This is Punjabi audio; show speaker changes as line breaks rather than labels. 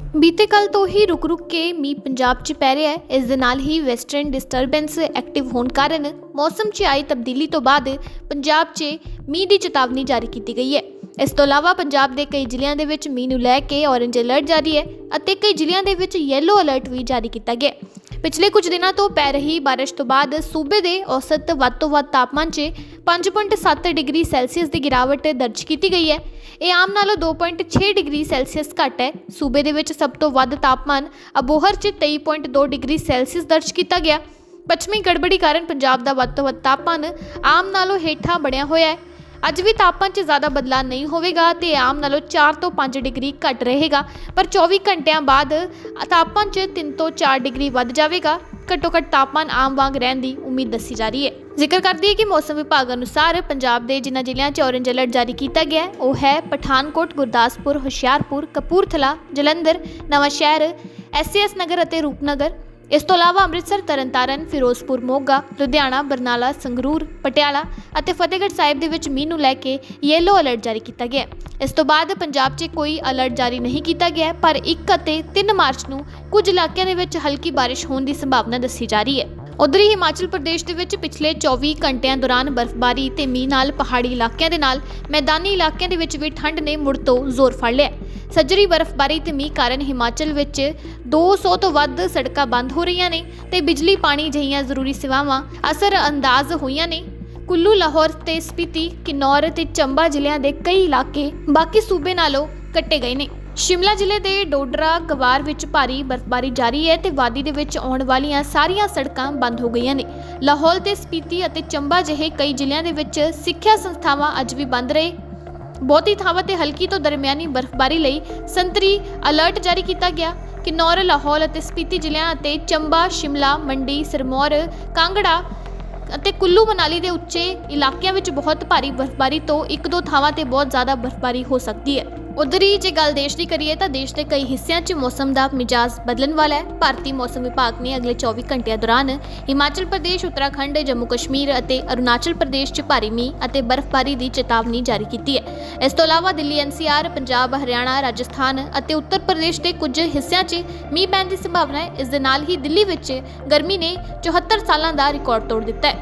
ਬੀਤੇ ਕੱਲ ਤੋਂ ਹੀ ਰੁਕ-ਰੁਕ ਕੇ ਮੀਂਹ ਪੰਜਾਬ 'ਚ ਪੈ ਰਿਹਾ ਹੈ। ਇਸ ਦੇ ਨਾਲ ਹੀ ਵੈਸਟਰਨ ਡਿਸਟਰਬੈਂਸ ਐਕਟਿਵ ਹੋਣ ਕਾਰਨ ਮੌਸਮ 'ਚ ਆਈ ਤਬਦੀਲੀ ਤੋਂ ਬਾਅਦ ਪੰਜਾਬ 'ਚ ਮੀਂਹ ਦੀ ਚੇਤਾਵਨੀ ਜਾਰੀ ਕੀਤੀ ਗਈ ਹੈ। ਇਸ ਤੋਂ ਇਲਾਵਾ ਪੰਜਾਬ ਦੇ ਕਈ ਜ਼ਿਲ੍ਹਿਆਂ ਦੇ ਵਿੱਚ ਮੀਂਹ ਨੂੰ ਲੈ ਕੇ ਔਰੇਂਜ ਅਲਰਟ ਜਾਰੀ ਹੈ ਅਤੇ ਕਈ ਜ਼ਿਲ੍ਹਿਆਂ ਦੇ ਵਿੱਚ ਯੈਲੋ ਅਲਰਟ ਵੀ ਜਾਰੀ ਕੀਤਾ ਗਿਆ ਪਿਛਲੇ ਕੁਝ ਦਿਨਾਂ ਤੋਂ ਪੈ ਰਹੀ ਬਾਰਿਸ਼ ਤੋਂ ਬਾਅਦ ਸੂਬੇ ਦੇ ਔਸਤ ਵੱਧ ਤੋਂ ਵੱਧ ਤਾਪਮਾਨ 'ਚ 5.7 ਡਿਗਰੀ ਸੈਲਸੀਅਸ ਦੀ ਗਿਰਾਵਟ ਦਰਜ ਕੀਤੀ ਗਈ ਹੈ। ਇਹ ਆਮ ਨਾਲੋਂ 2.6 ਡਿਗਰੀ ਸੈਲਸੀਅਸ ਘੱਟ ਹੈ। ਸੂਬੇ ਦੇ ਵਿੱਚ ਸਭ ਤੋਂ ਵੱਧ ਤਾਪਮਾਨ ਅਬੋਹਰ 'ਚ 23.2 ਡਿਗਰੀ ਸੈਲਸੀਅਸ ਦਰਜ ਕੀਤਾ ਗਿਆ। ਪੱਛਮੀ ਗੜਬੜੀ ਕਾਰਨ ਪੰਜਾਬ ਦਾ ਵੱਧ ਤੋਂ ਵੱਧ ਤਾਪਮਾਨ ਆਮ ਨਾਲੋਂ ਹੇਠਾਂ ਬਣਿਆ ਹੋਇਆ ਹੈ। ਅੱਜ ਵੀ ਤਾਪਮਾਨ 'ਚ ਜ਼ਿਆਦਾ ਬਦਲਾਅ ਨਹੀਂ ਹੋਵੇਗਾ ਤੇ ਆਮ ਨਾਲੋਂ 4 ਤੋਂ 5 ਡਿਗਰੀ ਘੱਟ ਰਹੇਗਾ। ਪਰ 24 ਘੰਟਿਆਂ ਬਾਅਦ ਤਾਪਮਾਨ 'ਚ 3 ਤੋਂ 4 ਡਿਗਰੀ ਵੱਧ ਜਾਵੇਗਾ। ਘੱਟੋ ਘੱਟ ਤਾਪਮਾਨ ਆਮ ਵਾਂਗ ਰਹਿਣ ਦੀ ਉਮੀਦ ਦੱਸੀ ਜਾ ਰਹੀ ਹੈ। ਜ਼ਿਕਰ ਕਰਦੀ ਹੈ ਕਿ ਮੌਸਮ ਵਿਭਾਗ ਅਨੁਸਾਰ ਪੰਜਾਬ ਦੇ ਜਿਨ੍ਹਾਂ ਜ਼ਿਲ੍ਹਿਆਂ 'ਚ ਔਰੰਜ ਅਲਰਟ ਜਾਰੀ ਕੀਤਾ ਗਿਆ ਉਹ ਹੈ ਪਠਾਨਕੋਟ, ਗੁਰਦਾਸਪੁਰ, ਹੁਸ਼ਿਆਰਪੁਰ, ਕਪੂਰਥਲਾ, ਜਲੰਧਰ ਨਵਾਂ ਸ਼ਹਿਰ ਐਸਐਸ ਨਗਰ ਅਤੇ ਰੂਪਨਗਰ। ਇਸ ਤੋਂ ਇਲਾਵਾ ਅੰਮ੍ਰਿਤਸਰ, ਤਰਨਤਾਰਨ, ਫਿਰੋਜ਼ਪੁਰ, ਮੋਗਾ, ਲੁਧਿਆਣਾ, ਬਰਨਾਲਾ, ਸੰਗਰੂਰ, ਪਟਿਆਲਾ ਅਤੇ ਫਤਿਹਗੜ੍ਹ ਸਾਹਿਬ ਦੇ ਵਿੱਚ ਮੀਂਹ ਨੂੰ ਲੈ ਕੇ ਯੈਲੋ ਅਲਰਟ ਜਾਰੀ ਕੀਤਾ ਗਿਆ ਇਸ ਤੋਂ ਬਾਅਦ ਪੰਜਾਬ 'ਚ ਕੋਈ ਅਲਰਟ ਜਾਰੀ ਨਹੀਂ ਕੀਤਾ ਗਿਆ ਪਰ 1 ਅਤੇ 3 ਮਾਰਚ ਨੂੰ ਕੁਝ ਇਲਾਕਿਆਂ ਦੇ ਵਿੱਚ ਹਲਕੀ ਬਾਰਿਸ਼ ਹੋਣ ਦੀ ਸੰਭਾਵਨਾ ਦੱਸੀ ਜਾ ਰਹੀ ਹੈ। ਉਧਰ ਹੀ ਹਿਮਾਚਲ ਪ੍ਰਦੇਸ਼ ਦੇ ਵਿੱਚ ਪਿਛਲੇ 24 ਘੰਟਿਆਂ ਦੌਰਾਨ ਬਰਫ਼ਬਾਰੀ ਤੇ ਮੀਂਹ ਨਾਲ ਪਹਾੜੀ ਇਲਾਕਿਆਂ ਦੇ ਨਾਲ ਮੈਦਾਨੀ ਇਲਾਕਿਆਂ ਦੇ ਵਿੱਚ ਵੀ ਠੰਡ ਨੇ ਮੁੜ ਤੋਂ ਜ਼ੋਰ ਫੜ ਲਿਆ। ਸੱਜਰੀ ਬਰਫ਼ਬਾਰੀ ਤੇ ਮੀਂਹ ਕਾਰਨ ਹਿਮਾਚਲ ਵਿੱਚ 200 ਤੋਂ ਵੱਧ ਸੜਕਾਂ ਬੰਦ ਹੋ ਰਹੀਆਂ ਨੇ ਤੇ ਬਿਜਲੀ, ਪਾਣੀ ਜਿਹੀਆਂ ਜ਼ਰੂਰੀ ਸੇਵਾਵਾਂ ਅਸਰ ਅੰਦਾਜ਼ ਹੋਈਆਂ ਨੇ। ਕੁੱਲੂ, ਲਾਹੌਰ ਤੇ ਸਪੀਤੀ ਕਿਨੌਰ ਤੇ ਚੰਬਾ ਜ਼ਿਲ੍ਹਿਆਂ ਦੇ ਕਈ ਇਲਾਕੇ ਬਾਕੀ ਸੂਬੇ ਨਾਲੋਂ ਕੱਟੇ ਗਏ ਨੇ। ਸ਼ਿਮਲਾ ਜ਼ਿਲ੍ਹੇ ਦੇ ਡੋਡਰਾ ਗਵਾਰ ਵਿੱਚ ਭਾਰੀ ਬਰਫ਼ਬਾਰੀ ਜਾਰੀ ਹੈ ਤੇ ਵਾਦੀ ਦੇ ਵਿੱਚ ਆਉਣ ਵਾਲੀਆਂ ਸਾਰੀਆਂ ਸੜਕਾਂ ਬੰਦ ਹੋ ਗਈਆਂ ਨੇ। ਲਾਹੌਲ ਤੇ ਸਪੀਤੀ ਅਤੇ ਚੰਬਾ ਜਿਹੇ ਕਈ ਜ਼ਿਲ੍ਹਿਆਂ ਦੇ ਵਿੱਚ ਸਿੱਖਿਆ ਸੰਸਥਾਵਾਂ ਅੱਜ ਵੀ ਬੰਦ ਰਹੇ। ਬਹੁਤੀ ਥਾਵਾਂ ਤੇ ਹਲਕੀ ਤੋਂ ਦਰਮਿਆਨੀ ਬਰਫ਼ਬਾਰੀ ਲਈ ਸੰਤਰੀ ਅਲਰਟ ਜਾਰੀ ਕੀਤਾ ਗਿਆ। ਕਿਨੌਰ ਲਾਹੌਰ ਅਤੇ ਸਪੀਤੀ ਜ਼ਿਲ੍ਹਿਆਂ ਅਤੇ ਚੰਬਾ, ਸ਼ਿਮਲਾ, ਮੰਡੀ, ਸਿਰਮੌਰ, ਕਾਂਗੜਾ ਅਤੇ ਕੁੱਲੂ ਮਨਾਲੀ ਦੇ ਉੱਚੇ ਇਲਾਕਿਆਂ ਵਿੱਚ ਬਹੁਤ ਭਾਰੀ ਬਰਫ਼ਬਾਰੀ ਤੋਂ ਇੱਕ ਦੋ ਥਾਵਾਂ ਤੇ ਬਹੁਤ ਜ਼ਿਆਦਾ ਬਰਫ਼ਬਾਰੀ ਹੋ ਸਕਦੀ ਹੈ। ਉਧਰ ਹੀ ਜੇ ਗੱਲ ਦੇਸ਼ ਦੀ ਕਰੀਏ ਤਾਂ ਦੇਸ਼ ਦੇ ਕਈ ਹਿੱਸਿਆਂ 'ਚ ਮੌਸਮ ਦਾ ਮਿਜਾਜ਼ ਬਦਲਣ ਵਾਲਾ ਹੈ। ਭਾਰਤੀ ਮੌਸਮ ਵਿਭਾਗ ਨੇ ਅਗਲੇ 24 ਘੰਟਿਆਂ ਦੌਰਾਨ ਹਿਮਾਚਲ ਪ੍ਰਦੇਸ਼, ਉੱਤਰਾਖੰਡ, ਜੰਮੂ ਕਸ਼ਮੀਰ ਅਤੇ ਅਰੁਣਾਚਲ ਪ੍ਰਦੇਸ਼ 'ਚ ਭਾਰੀ ਮੀਂਹ ਅਤੇ ਬਰਫ਼ਬਾਰੀ ਦੀ ਚੇਤਾਵਨੀ ਜਾਰੀ ਕੀਤੀ ਹੈ। ਇਸ ਤੋਂ ਇਲਾਵਾ ਦਿੱਲੀ ਐਨਸੀਆਰ ਪੰਜਾਬ, ਹਰਿਆਣਾ, ਰਾਜਸਥਾਨ ਅਤੇ ਉੱਤਰ ਪ੍ਰਦੇਸ਼ ਦੇ ਕੁਝ ਹਿੱਸਿਆਂ 'ਚ ਮੀਂਹ ਪੈਣ ਦੀ ਸੰਭਾਵਨਾ ਹੈ। ਇਸ ਦੇ ਨਾਲ ਹੀ ਦਿੱਲੀ ਵਿੱਚ ਗਰਮੀ ਨੇ 74 ਸਾਲਾਂ ਦਾ ਰਿਕਾਰਡ ਤੋੜ ਦਿੱਤਾ ਹੈ।